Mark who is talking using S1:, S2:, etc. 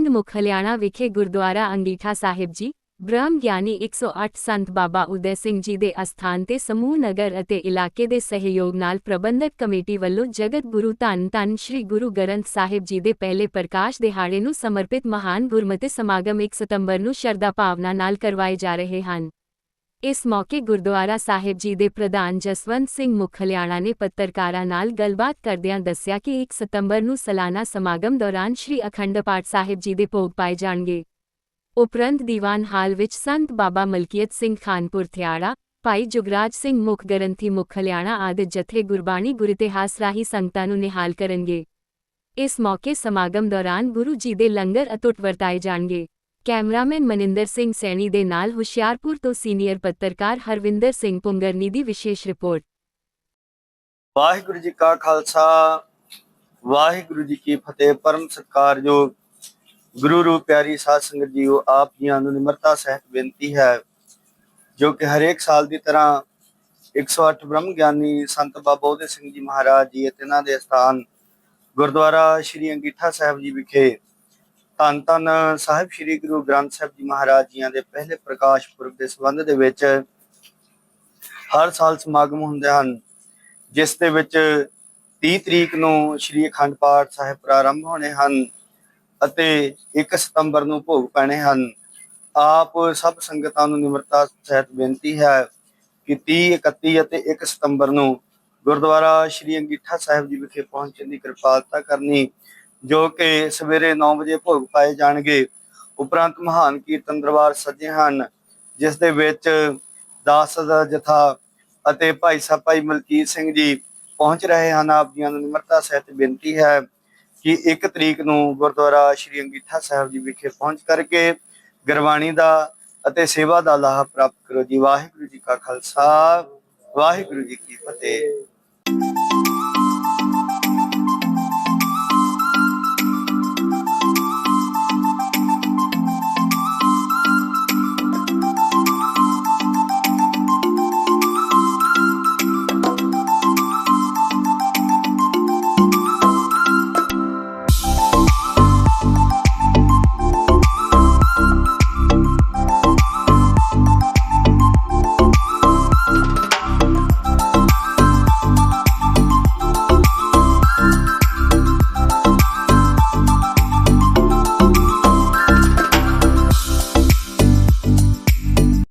S1: ਪਿੰਡ ਮੁਖਲਿਆਣਾ ਵਿਖੇ ਗੁਰਦੁਆਰਾ ਅੰਗੀਠਾ ਸਾਹਿਬ ਜੀ, ਬ੍ਰਹਮ ਗਿਆਨੀ 108 ਸੰਤ ਬਾਬਾ ਉਦੈ ਸਿੰਘ ਜੀ ਦੇ ਅਸਥਾਨ ਤੇ ਸਮੂਹ ਨਗਰ ਅਤੇ ਇਲਾਕੇ ਦੇ ਸਹਿਯੋਗ ਨਾਲ ਪ੍ਰਬੰਧਕ ਕਮੇਟੀ ਵੱਲੋਂ ਜਗਤ ਗੁਰੂ ਧੰਨ ਧੰਨ ਸ੍ਰੀ ਗੁਰੂ ਗ੍ਰੰਥ ਸਾਹਿਬ ਜੀ ਦੇ ਪਹਿਲੇ ਪ੍ਰਕਾਸ਼ ਦਿਹਾੜੇ ਨੂੰ ਸਮਰਪਿਤ ਮਹਾਨ ਗੁਰਮਤਿ ਸਮਾਗਮ 1 ਸਤੰਬਰ ਨੂੰ ਸ਼ਰਧਾ ਭਾਵਨਾ ਨਾਲ ਕਰਵਾਏ ਜਾ ਰਹੇ ਹਨ। ਇਸ ਮੌਕੇ ਗੁਰਦੁਆਰਾ ਸਾਹਿਬ ਜੀ ਦੇ ਪ੍ਰਧਾਨ ਜਸਵੰਤ ਸਿੰਘ ਮੁਖਲਿਆਣਾ ਨੇ ਪੱਤਰਕਾਰਾਂ ਨਾਲ ਗੱਲਬਾਤ ਕਰਦਿਆਂ ਦੱਸਿਆ ਕਿ 1 ਸਤੰਬਰ ਨੂੰ ਸਾਲਾਨਾ ਸਮਾਗਮ ਦੌਰਾਨ ਸ੍ਰੀ ਅਖੰਡ ਪਾਠ ਸਾਹਿਬ ਜੀ ਦੇ ਭੋਗ ਪਾਏ ਜਾਣਗੇ। ਉਪਰੰਤ ਦੀਵਾਨ ਹਾਲ ਵਿੱਚ ਸੰਤ ਬਾਬਾ ਮਲਕੀਅਤ ਸਿੰਘ ਖਾਨਪੁਰ ਥਿਆੜਾ, ਭਾਈ ਜੁਗਰਾਜ ਸਿੰਘ ਮੁਖ ਗ੍ਰੰਥੀ ਮੁਖਲਿਆਣਾ ਆਦਿ ਜਥੇ ਗੁਰਬਾਣੀ ਗੁਰਇਤਿਹਾਸ ਰਾਹੀਂ ਸੰਗਤਾਂ ਨੂੰ ਨਿਹਾਲ ਕਰਨਗੇ। ਇਸ ਮੌਕੇ ਸਮਾਗਮ ਦੌਰਾਨ ਗੁਰੂ ਜੀ ਦੇ ਲੰਗਰ ਅਟੁੱਟ ਵਰਤਾਏ ਜਾਣਗੇ। ਕੈਮਰਾਮੈਨ ਮਨਿੰਦਰ ਸਿੰਘ ਸੈਣੀ ਦੇ ਨਾਲ ਹੁਸ਼ਿਆਰਪੁਰ ਤੋਂ ਸੀਨੀਅਰ ਪੱਤਰਕਾਰ ਹਰਵਿੰਦਰ ਸਿੰਘ ਪੁੰਗਰਨੀ ਦੀ ਵਿਸ਼ੇਸ਼ ਰਿਪੋਰਟ।
S2: ਵਾਹਿਗੁਰੂ ਜੀ ਕਾ ਖਾਲਸਾ, ਵਾਹਿਗੁਰੂ ਜੀ ਕੀ ਫਤਿਹ, ਪਰਮ ਸਤਕਾਰ ਗੁਰੂ ਰੂਪ ਪਿਆਰੀ ਸਾਧ ਸੰਗਤ ਜੀਓ, ਆਪ ਜੀਆਂ ਨੂੰ ਨਿਮਰਤਾ ਸਹਿਤ ਬੇਨਤੀ ਹੈ ਜੋ ਕਿ ਹਰੇਕ ਸਾਲ ਦੀ ਤਰ੍ਹਾਂ 108 ਬ੍ਰਹਮ ਗਿਆਨੀ ਸੰਤ ਬਾਬਾ ਉਹਦੇ ਸਿੰਘ ਜੀ ਮਹਾਰਾਜ ਜੀ ਅਤੇ ਇਹਨਾਂ ਦੇ ਸਥਾਨ ਗੁਰਦੁਆਰਾ ਸ਼੍ਰੀ ਅੰਗੀਠਾ ਸਾਹਿਬ ਜੀ ਵਿਖੇ ਧੰਨ ਧੰਨ ਸਾਹਿਬ ਸ਼੍ਰੀ ਗੁਰੂ ਗ੍ਰੰਥ ਸਾਹਿਬ ਜੀ ਮਹਾਰਾਜ ਜੀਆਂ ਦੇ ਪਹਿਲੇ ਪ੍ਰਕਾਸ਼ ਪੁਰਬ ਦੇ ਸੰਬੰਧ ਦੇ ਵਿੱਚ ਹਰ ਸਾਲ ਸਮਾਗਮ ਹੁੰਦੇ ਹਨ, ਜਿਸ ਦੇ ਵਿੱਚ 30 ਤਰੀਕ ਨੂੰ ਸ਼੍ਰੀ ਅਖੰਡ ਪਾਠ ਸਾਹਿਬ ਪ੍ਰਾਰੰਭ ਹੋਣੇ ਹਨ ਅਤੇ 1 ਸਤੰਬਰ ਨੂੰ ਭੋਗ ਪੈਣੇ ਹਨ। ਆਪ ਸਭ ਸੰਗਤਾਂ ਨੂੰ ਨਿਮਰਤਾ ਸਹਿਤ ਬੇਨਤੀ ਹੈ ਕਿ 30 31 ਅਤੇ 1 ਸਤੰਬਰ ਨੂੰ ਗੁਰਦੁਆਰਾ ਸ਼੍ਰੀ ਅੰਗੀਠਾ ਸਾਹਿਬ ਜੀ ਵਿਖੇ ਪਹੁੰਚਣ ਦੀ ਕਿਰਪਾਲਤਾ ਕਰਨੀ ਜੋ ਕਿ ਸਵੇਰੇ 9 ਵਜੇ ਭੋਗ ਪਾਏ ਜਾਣਗੇ। ਉਪਰੰਤ ਮਹਾਨ ਕੀਰਤਨ ਦਰਬਾਰ ਸੱਜੇ ਹਨ, ਜਿਸ ਦੇ ਵਿੱਚ ਦਾਸ ਦਾ ਜਥਾ ਅਤੇ ਭਾਈ ਸਾਹਿਬ ਭਾਈ ਮਲਕੀਤ ਸਿੰਘ ਜੀ ਪਹੁੰਚ ਰਹੇ ਹਨ। ਆਪ ਜੀਆਂ ਨੂੰ ਨਿਮਰਤਾ ਸਹਿਤ ਬੇਨਤੀ ਹੈ ਕਿ 1 ਤਰੀਕ ਨੂੰ ਗੁਰਦੁਆਰਾ ਸ਼੍ਰੀ ਅੰਗੀਠਾ ਸਾਹਿਬ ਜੀ ਵਿਖੇ ਪਹੁੰਚ ਕਰਕੇ ਗੁਰਬਾਣੀ ਦਾ ਅਤੇ ਸੇਵਾ ਦਾ ਲਾਭ ਪ੍ਰਾਪਤ ਕਰੋ ਜੀ। ਵਾਹਿਗੁਰੂ ਜੀ ਕਾ ਖਾਲਸਾ, ਵਾਹਿਗੁਰੂ ਜੀ ਕੀ ਫਤਿਹ।